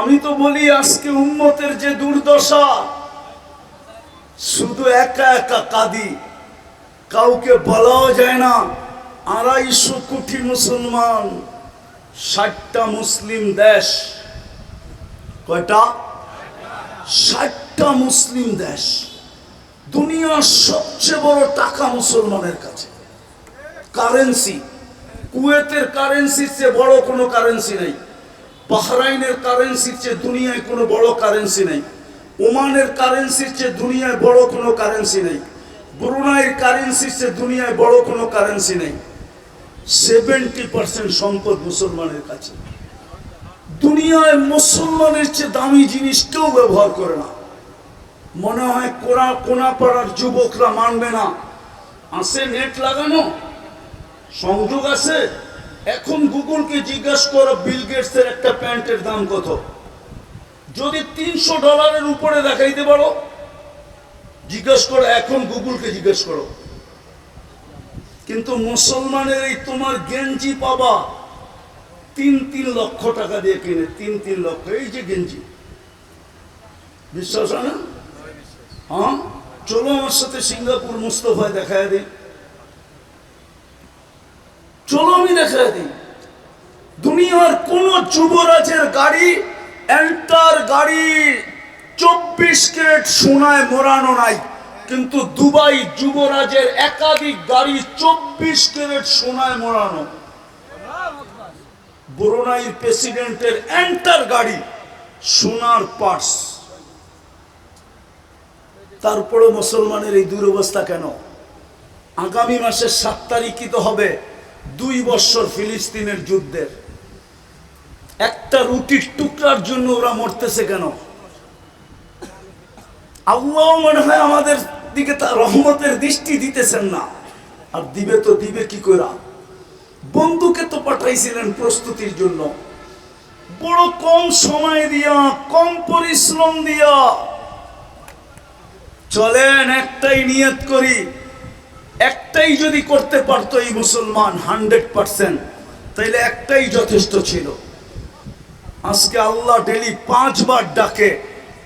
আমি তো বলি আজকে উম্মতের যে দুর্দশা, শুধু একা একা কাঁদি। কাউকে বলাও যায় না। আড়াইশো কোটি মুসলমান, ষাটটা মুসলিম দেশ। কয়টা? ষাটটা মুসলিম দেশ। দুনিয়ার সবচেয়ে বড় টাকা মুসলমানের কাছে। কারেন্সি। কুয়েতের কারেন্সির চেয়ে বড় কোনো কারেন্সি নেই। বাহরাইনের কারেন্সির চেয়ে দুনিয়ায় কোনো বড় কারেন্সি নেই। ওমানের কারেন্সির চেয়ে দুনিয়ায় বড় কোনো কারেন্সি নেই। ব্রুনাইয়ের কারেন্সির চেয়ে দুনিয়ায় বড় কোনো কারেন্সি নেই। সেভেন্টি পার্সেন্ট সম্পদ মুসলমানের কাছে। দুনিয়ায় মুসলমানের চেয়ে দামি জিনিস কেউ ব্যবহার করে না। মনে হয় কোনা কোনা পাড়ার যুবকরা মানবে না। আছে নেট লাগানো? সংযোগ আছে? এখন গুগলকে জিজ্ঞাসা করো বিল গেটসের একটা প্যান্টের দাম কত? যদি তিনশো ডলারের উপরে দেখাইতে পারো জিজ্ঞেস করো এখন গুগলকে জিজ্ঞেস করো। কিন্তু মুসলমানের এই তোমার গেঞ্জি পাবা তিন তিন লক্ষ টাকা দিয়ে কিনে তিন তিন লক্ষ এই যে গেঞ্জি। বিশ্বাস হয় না? হ্যাঁ? চলো আমার সাথে সিঙ্গাপুর মুস্তফায় দেখায় দিই। চলো আমি দেখায় দিই দুনিয়ার কোন যুবরাজের গাড়ি, এন্টার গাড়ি চব্বিশ ক্যারেট সোনায় মোড়ানো নাই। কিন্তু দুবাই যুবরাজের একাধিক গাড়ি চব্বিশ ক্যারেট সোনায় মোড়ানো। ব্রুনাইর প্রেসিডেন্টের এন্টার গাড়ি সোনার পার্স। তারপরে মুসলমানের এই দুরবস্থা কেন? আগামী মাসের সাত তারিখই তো হবে। দুই বছর ফিলিস্তিনের যুদ্ধের। একটা রুটির টুকরার জন্য ওরা মরতেছে কেন? আল্লাহ মনে হয় আমাদের দিকে তার রহমতের দৃষ্টি দিতেছেন না। আর দিবে তো দিবে কি করে বন্ধুকে তো পাঠাইছিলেন প্রস্তুতির জন্য। বড় কম সময় দিয়া, কম পরিশ্রম দিয়া। চলেন একটাই নিয়ত করি একটাই যদি করতে পারতো এই মুসলমান হান্ড্রেড পার্সেন্ট, তাইলে একটাই যথেষ্ট ছিল। আজকে আল্লাহ ডেলি পাঁচবার ডাকে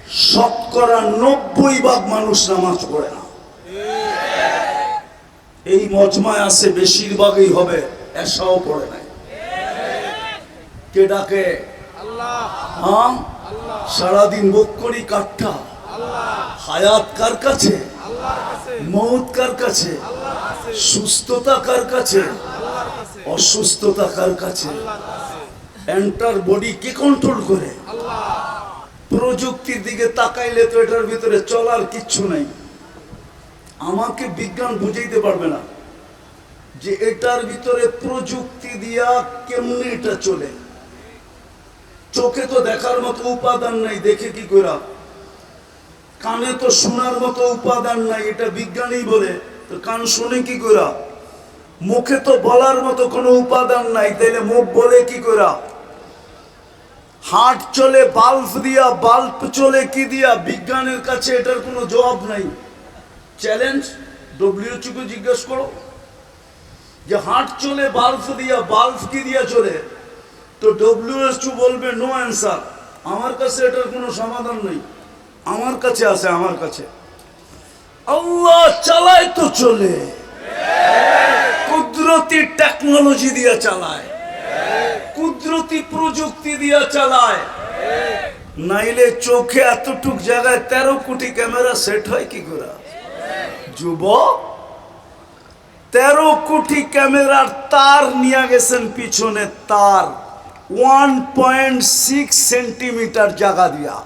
শতকরা নব্বই ভাগ মানুষ নামাজ পড়ে না। এই মজমায় আছে, বেশিরভাগই হবে, এসাও পড়ে নাই। কে ডাকে? হ্যাঁ? সারাদিন মুখ করি কাঠটা। হায়াত কার কাছে? মৌত কার কাছে? সুস্থতা কার কাছে? অসুস্থতা কার কাছে? এন্টার বডি কে কন্ট্রোল করে? প্রযুক্তির দিকে তাকাইলে তো এটার ভিতরে চলার কিচ্ছু নাই। আমাকে বিজ্ঞান বুঝাইতে পারবে না যে এটার ভিতরে প্রযুক্তি দিয়া কেমনি এটা চলে। চোখে তো দেখার মতো উপাদান নাই, দেখে কি করা কানে তো শোনার মতো উপাদান নাই, এটা বিজ্ঞানী বলে। তো কান শুনে কি করা মুখে তো বলার মতো কোনো উপাদান নাই, তাইলে মুখ বলে কি করা হাট চলে, বাল্ব দিয়া, বাল্ব চলে কি দিয়া? বিজ্ঞানের কাছে এটার কোনো জবাব নাই। চ্যালেঞ্জ? ডব্লিউএচকে জিজ্ঞেস করো। যে হাট চলে, বাল্ব দিয়া, বাল্ব কি দিয়া চলে? তো ডব্লিউএচও বলবে নো অ্যান্সার আমার কাছে এটার কোনো সমাধান নেই। আমার কাছে আছে, আমার কাছে। আল্লাহ চালায় তো চলে। কুদরতি টেকনোলজি দিয়ে চালায়। কুদরতি প্রযুক্তি দিয়ে চালায়। নাইলে চোখে এতটুক জায়গায় তেরো কোটি ক্যামেরা সেট হয় কি করে? যুবক, তেরো কোটি ক্যামেরার তার নিয়ে গেছেন পিছনে তার। ওয়ান পয়েন্ট সিক্স সেন্টিমিটার জায়গা দিয়া।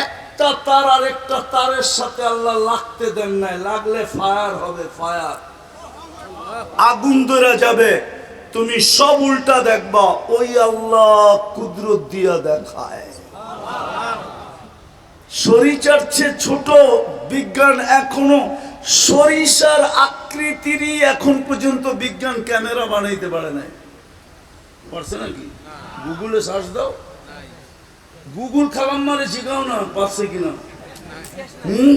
একটা তার আর একটা তারের সাথে আল্লাহ লাগতে দেন নাই। লাগলে ফায়ার হবে, ফায়ার। আগুন ধরে যাবে। তুমি সব উল্টা দেখবা, ওই আল্লাহ কুদরত দিয়া দেখায়। সরিচার চেয়ে ছোট বিজ্ঞান এখনও, সরিষার আকৃতিরই এখন পর্যন্ত বিজ্ঞান ক্যামেরা বানাইতে পারে নাই। পারছে নাকি? গুগলে সার্চ দাও। গুগল খালাম মারে শিখাও না, পারছে কিনা? হুম?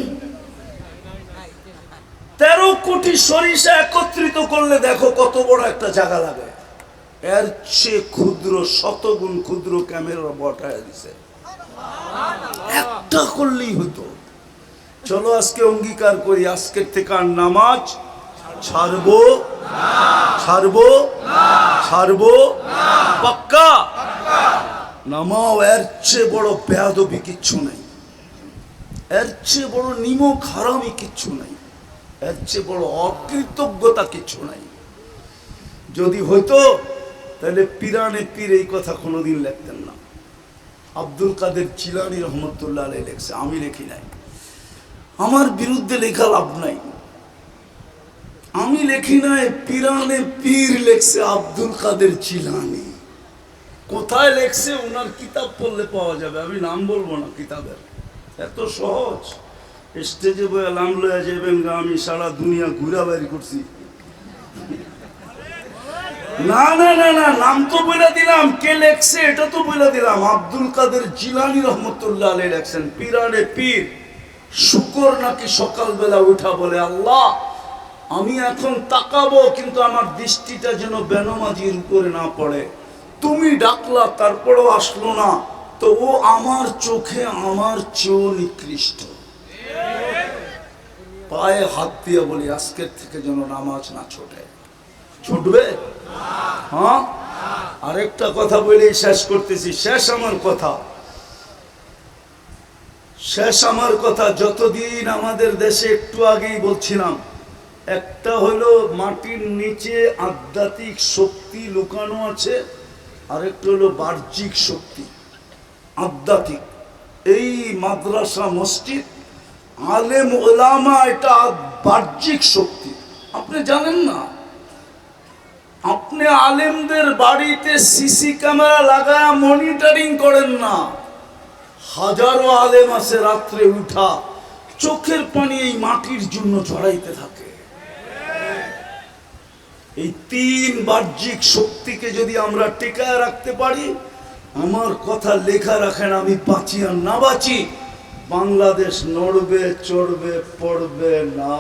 তেরো কোটি সরিষা একত্রিত করলে দেখো কত বড় একটা জায়গা লাগে। এর চেয়ে ক্ষুদ্র, শতগুণ ক্ষুদ্র ক্যামেরা বটায় দিছে। একটা করলেই হতো। চলো আজকে অঙ্গীকার করি, আজকের থেকে আর নামাজ ছাড়বো? ছাড়বো? ছাড়বো? পাক্কা? নামাও এর চেয়ে বড় বেয়াদবি কিচ্ছু নাই। এর চেয়ে বড় নিমক হারামি কিচ্ছু নাই। এর চেয়ে বড় অকৃতজ্ঞতা কিচ্ছু নাই। যদি হইতো, তাহলে পিরানে পীর এই কথা কোনোদিন লিখতেন না। আব্দুল কাদের চিলানি রহমতুল্লাহ আলাই লেখছে, আমি লিখি নাই। আমার বিরুদ্ধে লেখা লাভ নাই। আমি লেখি নাই, পিরানে পীর লেখছে আব্দুল কাদের চিলানি কোথায় লেখছে, ওনার কিতাব পড়লে পাওয়া যাবে। আমি নাম বলব না কিতাবের। এত সহজ। স্টেজে বয়ে নাম লয়ে যাবেন আমি সারা দুনিয়া ঘুরা বাড়ি করছি। না না না না, নাম তো বলে দিলাম। কে লেখছে, এটা তো বলে দিলাম। আব্দুল কাদের জিলানি রহমতুল্লাহ আলী লেখছেন, পিরানে পীর, শুকর নাকি সকালবেলা উঠা? বলে, আল্লাহ, আমি এখন তাকাবো, কিন্তু আমার দৃষ্টিটা যেন বেনমাজির উপরে না পড়ে। তুমি ডাকলা, তারপরেও আসলো না। তো ও আমার চোখে আমার চেয়েও নিকৃষ্ট। পায়ে হাত দিয়ে বলি, আজকের থেকে যেন নামাজ না ছোটে। ছুটবে? হ্যাঁ? আরেকটা কথা বলেই শেষ করতেছি। শেষ আমার কথা। শেষ আমার কথা, যতদিন আমাদের দেশে একটু আগেই বলছিলাম, একটা হলো মাটির নিচে আধ্যাত্মিক শক্তি লুকানো আছে আরেকটা হলো বাহ্যিক শক্তি, আধ্যাত্মিক। এই মাদ্রাসা, মসজিদ, আলেম ওলামা এটা বাহ্যিক শক্তি। আপনি জানেন না? আপনি আলেমদের বাড়িতে সিসি ক্যামেরা লাগায় মনিটরিং করেন না। হাজারো আলেম আছে রাত্রে উঠা, চোখের পানি এই মাটির জন্য ছড়াইতে থাকে। এই তিন বাহ্যিক শক্তিকে যদি আমরা টেকায় রাখতে পারি, আমার কথা লেখা রাখেন, আমি বাঁচি আর না বাঁচি, বাংলাদেশ নড়বে, চড়বে, পড়বে, না।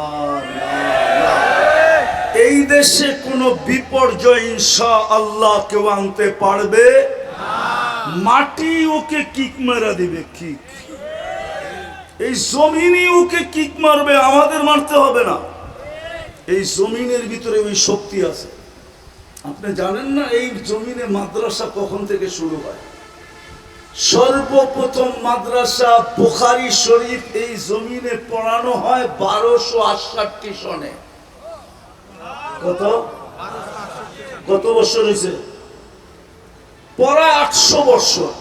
এই দেশে কোনো বিপর্যয় ইনশা আল্লাহ কেউ আনতে পারবে? মাটি ওকে কিক মেরা দিবে, কিক। এই জমিনই ওকে কিক মারবে, আমাদের মারতে হবে না। এই জমিনের ভিতরে ওই শক্তি আছে। আপনি জানেন না এই জমিনে মাদ্রাসা কখন থেকে শুরু হয়? সর্বপ্রথম মাদ্রাসা বুখারি শরীফ এই জমিনে পড়ানো হয় বারোশো আটষট্টি সনে। কত? কত বছর হয়েছে? পড়া আটশো বছর।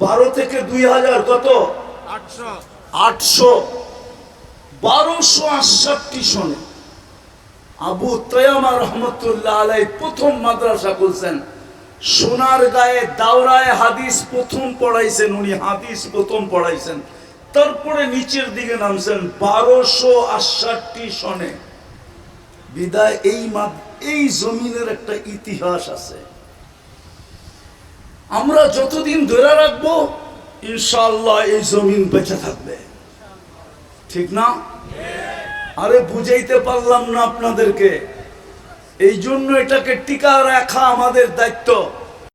বারো থেকে দুই হাজার কত? আটশো। আটশো। বারোশো আটষট্টি সনে আবু তয়ামা রহমতুল্লাহ আলাই প্রথম মাদ্রাসা খুলছেন। সোনার গায়ে দাওরায় হাদিস প্রথম পড়াইছেন, উনি হাদিস প্রথম পড়াইছেন। তারপরে নিচের দিকে নামছেন বারোশো আটষট্টি সনে। বিদায়, এই এই জমিনের একটা ইতিহাস আছে। আমরা যতদিন ধরে রাখব ইনশাল্লাহ এই জমিন বেঁচে থাকবে। ঠিক না? আরে বুঝাইতে পারলাম না আপনাদেরকে। এই জন্য এটাকে টিকা রাখা আমাদের দায়িত্ব।